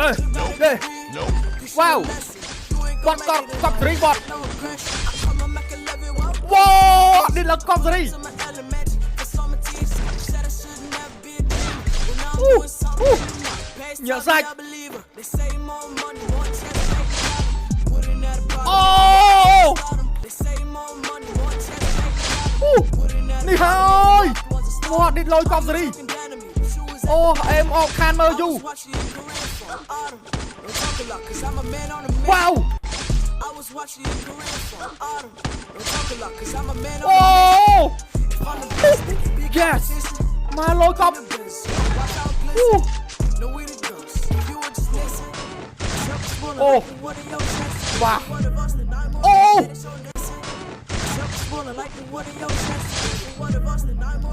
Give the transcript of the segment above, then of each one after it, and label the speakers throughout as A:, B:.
A: Ê. Wow. Bot con, con 3 bot. Wow, đây là con 3. Uh, uh. Nhớ sạch. Oh. Uh. Ni hai. Wow, đi lôi con 3. Ô, oh, em Okan du Wow!
B: I was watching your career from autumn. Don't talk a lot, cause I'm a man oh!
A: Yes!
B: My look up!
A: Oh! Wow! Oh!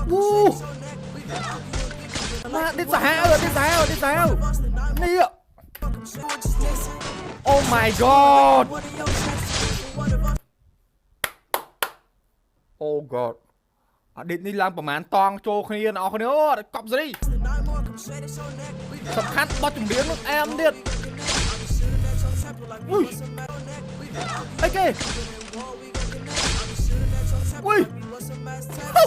B: Woo! Man, this is hell, this is hell, this is hell! of us, then I'm on the
A: Ooh.
B: so neck. We can argue and bicker, but
A: មក
B: like
A: នេះ
B: the
A: សាហាវ
B: what of
A: នេះសាហាវនេះសាហាវ
B: us, then I'm
A: នេះ
B: on so just listen.
A: Oh my god
B: What of your senses. One of us.
A: Oh god អាឌីតនេះឡើងប្រហែលតង់ចូលគ្នាអ្នកនរគ្នាអូកប់សេរី
B: Then I'm on come straight so neck. We can
A: សំខាន់បត់ចម្រៀងនោះអែមទៀត
B: shooting at your temple like we
A: Ui.
B: was some metal neck. We can argue
A: អីគេ
B: and war. We can connect. I'm shooting at your temple
A: Ui.
B: like we was some mass tech.
A: អូ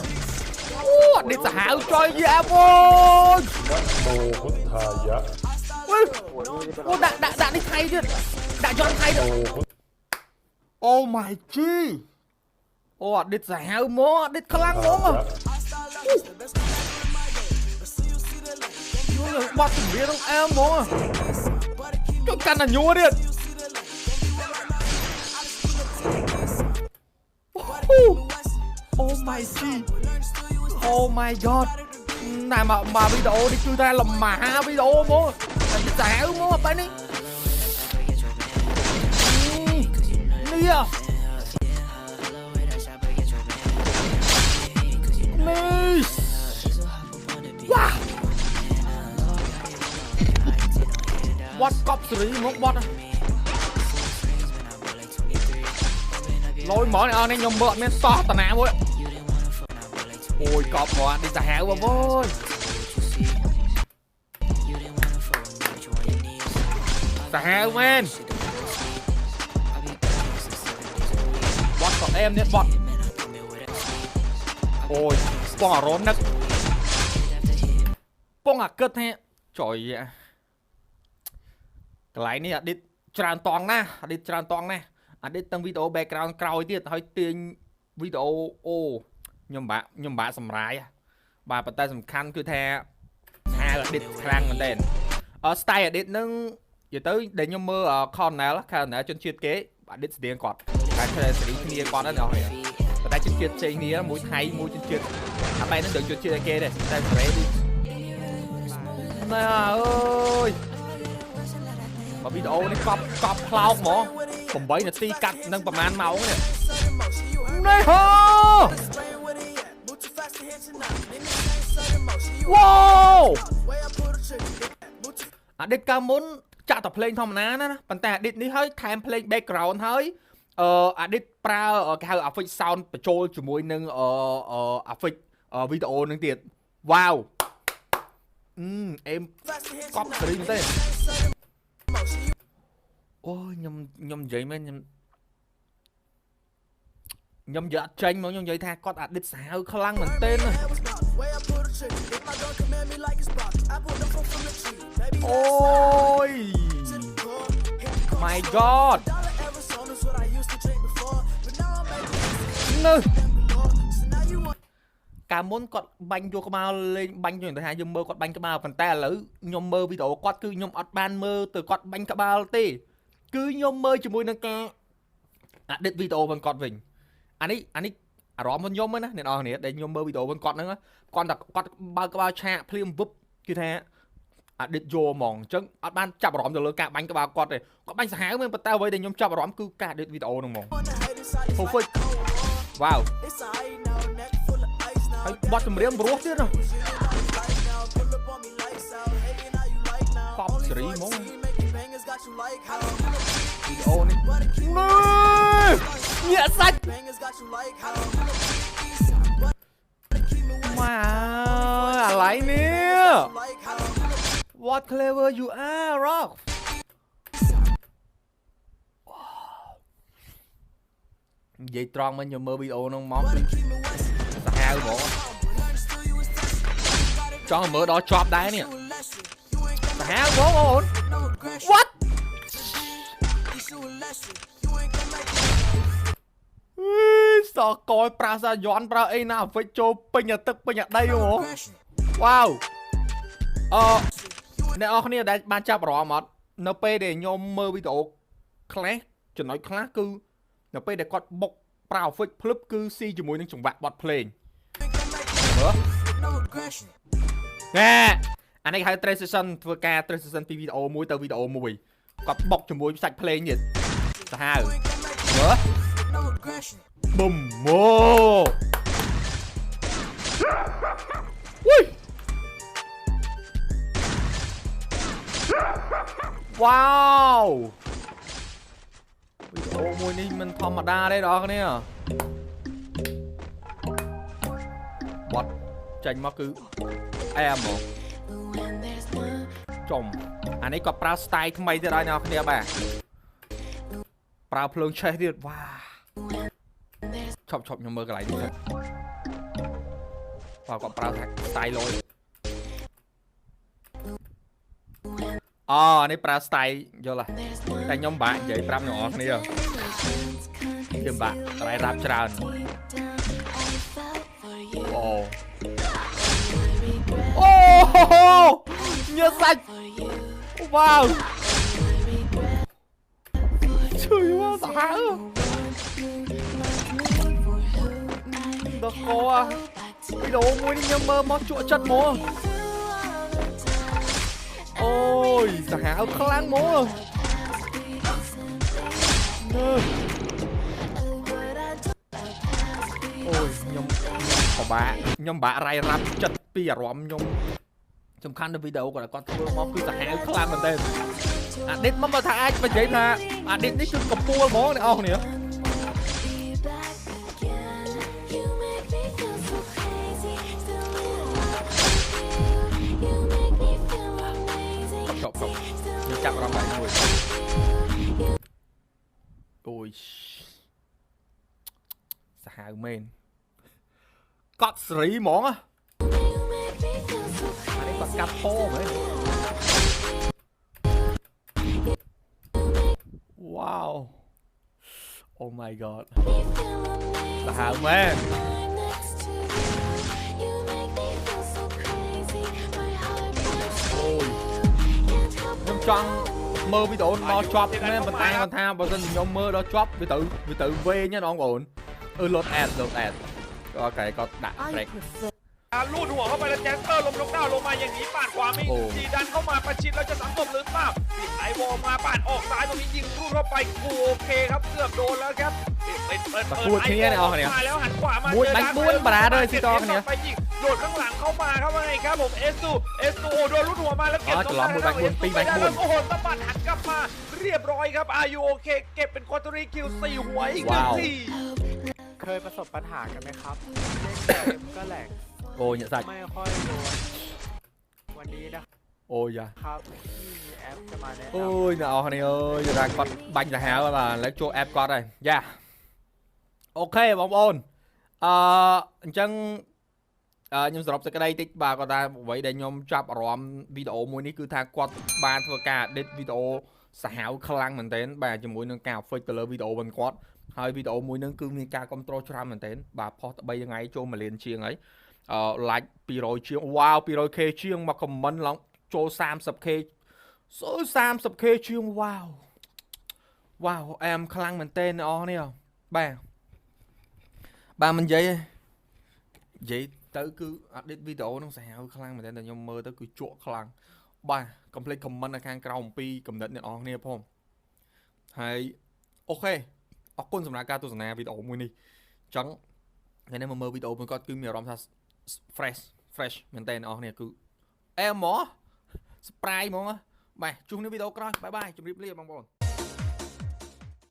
A: អាឌីតសាហាវចុយយ៉ាប់អូយ
C: โมพุทธายะ
A: អូយ Ô đạn đạn đạn đi thay chứ. Đạn
C: cho anh thay được.
A: Oh my
C: chi. Ô oh, à,
A: đít giải hao mô, à, đít khlang mô. Ờ, dạ. Nó là bắt biết không em mô. Chỗ căn là nhúa điện. Oh my god. Oh my god. Này mà mà video đi chui ra làm mà video mô. 자요 빨리 누야 와 What cop xử lý một bot Lôi mở này ờ, ơn anh nhầm bợt men so tà nạ vô Ôi, cọp bò đi xả hẹo bà vôi សោះតាណាមួយអូយកប់មកនេះសាហាវបងប្អូនសាហាវមែនវត្តក៏អែមនេះវត្តអូយពងអរននឹកពងអាគិតថាចុយអាកន្លែងនេះអាឌីតច្រើនតង់ណាស់អាឌីតច្រើនតង់ណាស់អាឌីតទាំងវីដេអូ background ក្រោយទៀតហើយទាញវីដេអូអូខ្ញុំបាក់ខ្ញុំបាក់សម្រាយហ่ะបាទប៉ុន្តែសំខាន់គឺថាថាអាឌីតខ្លាំងមែនទែនអឺ style អាឌីតនឹង និយាយទៅដែលខ្ញុំមើល Cornell Cornell ជនជាតិគេអាឌីតស្តៀងគាត់តែឃើញសេរីគ្នាគាត់ហ្នឹងអស់ហើយប៉ុន្តែជនជាតិផ្សេងគ្នាមួយថៃមួយជនជាតិអាបែរហ្នឹងដូចជនជាតិឯគេដែរតែសេរីនេះណែអើយមកវីដេអូនេះកប់កប់ខ្លោកហ្មង8នាទីកាត់នឹងប្រហែលម៉ោងនេះនេះហូវ៉ាវអាឌីតកាលមុន ចាក់តែភ្លេងធម្មតាណាណាប៉ុន្តែអាឌីតនេះហើយថែមភ្លេង background ហើយអឺអាឌីតប្រើគេហៅ affix sound បញ្ចូលជាមួយនឹងអឺអឺ affix វីដេអូនឹងទៀតវ៉ាវអឺអេមកប់សេរីមែនទេអូយខ្ញុំខ្ញុំនិយាយមែនខ្ញុំខ្ញុំនិយាយអត់ចេញមកខ្ញុំនិយាយថាគាត់អាឌីតសាហាវខ្លាំងមែនទេណាអូយ my god នៅកាលមុនគាត់បាញ់យកក្បាលលេងបាញ់យើងទៅថាយើងមើលគាត់បាញ់ក្បាលប៉ុន្តែឥឡូវខ្ញុំមើលវីដេអូគាត់គឺខ្ញុំអត់បានមើលទៅគាត់បាញ់ក្បាលទេ គឺខ្ញុំមើលជាមួយនឹងការអាឌិតវីដេអូរបស់គាត់វិញអានេះអានេះអារម្មណ៍របស់ខ្ញុំហ្នឹងណាអ្នកនរគ្នាដែលខ្ញុំមើលវីដេអូរបស់គាត់ហ្នឹងគាត់តែគាត់បើកក្បាលឆាកភ្លាមវឹបគឺថា អឌីតយកហ្មងអញ្ចឹងអត់បានចាប់អារម្មណ៍ទៅលើការបាញ់ក្បាលគាត់ទេគាត់បាញ់សាហាវមែនប៉ុន្តែអ្វីដែលខ្ញុំចាប់អារម្មណ៍គឺការ edit វីដេអូហ្នឹងហ្មង
B: On the hater side, it's
A: Perfect.
B: like cold war.
A: វ៉ាវ
B: It's a high now, neck full of ice now.
A: ហើយបត់ចម្រៀងព្រោះទៀតណា
B: Lights now, pull up on me, lights out. Hating how you like now.
A: ប៉ប
B: Only
A: សេរី
B: for
A: ហ្មង
B: the team, making bangers, got you like how.
A: វីដេអូនេះនេះញាក់សាច់
B: Bangers, got you like how.
A: ម៉ាអាឡៃនេះ
B: Like how.
A: What clever you are rock និយាយត្រង់មកខ្ញុំមើលវីដេអូហ្នឹងមកគឺសាហាវហ្មងចង់ឲ្យមើលដល់ជាប់ដែរនេះសាហាវហ្មងបងប្អូន
B: No aggression.
A: What
B: You shoot lesson. You ain't come like
A: អឺសកយប្រាសាយន់ប្រើអីណាអាហ្វិចចូលពេញអាទឹកពេញអាដីហ្មង
B: aggression.
A: វ៉ាវអឺ អ្នកនរគ្នាដែលបានចាប់អារម្មណ៍អត់នៅពេលដែលខ្ញុំមើលវីដេអូខ្លះចំណុចខ្លះគឺនៅពេលដែលគាត់បុកប្រើ Office ភ្លឹបគឺស៊ីជាមួយនឹងចង្វាក់បទភ្លេងមើល
B: No aggression.
A: ណែអានេះហៅ transition ធ្វើការ transition ពីវីដេអូមួយទៅវីដេអូមួយគាត់បុកជាមួយសាច់ភ្លេងទៀតសាហាវ
B: You ain't come like
A: មើល
B: no aggression.
A: ប៊ុំម៉ូវុ វ៉ាវវីដេអូមួយនេះមិនធម្មតាទេបងប្អូនគ្នាបត់ចេញមកគឺអែមហ្មងចំអានេះក៏ប្រើ style ថ្មីទៀតហើយអ្នកនរគ្នាបាទប្រើភ្លើងឆេះទៀតវ៉ាឈប់ឈប់ខ្ញុំមើលកន្លែងនេះទៅបើគាត់ប្រើថា style លយ អូនេះប្រើ style យល់ហ៎តែខ្ញុំបាក់និយាយប្រាប់អ្នកនរគ្នាខ្ញុំបាក់តែរ៉ាប់ច្រើនអូអូញើសសាច់វ៉ាវជួយមកសាហាវដល់កោអាវីដេអូមួយនេះខ្ញុំមើលមកជក់ចិត្តមក អូយសាហាវខ្លាំងមកនើអូយខ្ញុំខ្ញុំពិបាកខ្ញុំពិបាករ៉ៃរ៉ាប់ចិត្តពីអារម្មណ៍ខ្ញុំសំខាន់នៅវីដេអូគាត់គាត់ធ្វើមកគឺសាហាវខ្លាំងមែនទែនអាឌិតមកមកថាអាចនិយាយថាអាឌិតនេះគឺកំពូលហ្មងអ្នកនរគ្នា รู้จับเราไหมโอ้ยโอ้ยสหายเมนกอดสีหมองอะอะไรกอดกับโป้เหมือว้าว oh my god สหายเมน ចង់មើលវីដេអូដល់ជាប់មែនប៉ុន្តែគាត់ថាបើសិនជាខ្ញុំមើលដល់ជាប់វាទៅវាទៅវែងណាបងប្អូនអឺ load ad load ad ក៏កែគាត់ដាក់ break
D: การลูดหัวเข้าไปแล้วแจ็คเตอร์ล้มลงดาวลงมาอย่างนี้ปาดขวามี
A: โอ้
D: จีดันเข้ามาประชิดแล้วจะสังกบหรือเปล่าปิดไอวอลมาปาดออกซ้ายตรงนี้ยิงรูดเข้าไปกูโอเคครับเกือบโดนแล้วครับปิดเปิดเปิด
A: ตะกรูดที่เนี่ยเอาเนี่ย
D: มาแล้วหันขวามา
A: มุ้ย
D: เจอ
A: แบ็ค
D: ดัก
A: บุ้นบราเดอร์ที่ตองเนี่ย
D: ไปยิง โดดข้างหลังเข้ามาครับว่าไงครับผมเอสูเอสูโดนลุดหัวมาแล้วเก็บ
A: ตรงกลานแล้วเอสูไปได้แล้ว
D: โอ้โหตะบัดหักกลับมา เรียบร้อยครับอายุโอเค เก็บเป็นควอเตอรีคิวสี่หัวอีกหนึ่งที
E: เคยประสบปัญหากันไหมครับเล่นเกมก็แหลก
A: โอ้ยสัตว์
E: ไม่ค่อยโดนวันนี้นะ
A: โอ้ย
E: ครับอาแนะโอ้ยเนาะ
A: นี่เอ้ยอยู่างกดบังจะแฮว่าแล้วโจแอปก็ได้ย่าโอเคบอมโอนอ่าจัง ខ្ញុំសរុបសេចក្តីតិចបាទគាត់ថាអ្វីដែលខ្ញុំចាប់អារម្មណ៍វីដេអូមួយនេះគឺថាគាត់បានធ្វើការ edit វីដេអូសាហាវខ្លាំងមែនទែនបាទជាមួយនឹងការ fake ទៅលើវីដេអូរបស់គាត់ហើយវីដេអូមួយហ្នឹងគឺមានការគ្រប់គ្រងច្រើនមែនទែនបាទផុសទៅ3ថ្ងៃចូល1លានជាងហើយអឺ like 200ជាងវ៉ាវ 200k ជាងមក comment ឡើងចូល 30k សូ 30k ជាងវ៉ាវវ៉ាវអែមខ្លាំងមែនទែនអ្នកនរនេះបាទបាទមិននិយាយទេនិយាយ ទៅគឺ edit វីដេអូហ្នឹងសាហាវខ្លាំងមែនទែនតែខ្ញុំមើលទៅគឺជក់ខ្លាំងបាទ complete comment នៅខាងក្រោមអំពីកំណត់អ្នកនរគ្នាផងហើយអូខេអរគុណសម្រាប់ការទស្សនាវីដេអូមួយនេះអញ្ចឹងថ្ងៃនេះមកមើលវីដេអូមួយគាត់គឺមានអារម្មណ៍ថា fresh fresh មែនតើអ្នកនរគ្នាគឺអែហ្មង surprise ហ្មងបាទជួបនៅវីដេអូក្រោយបាយបាយជម្រាបលាបងប្អូន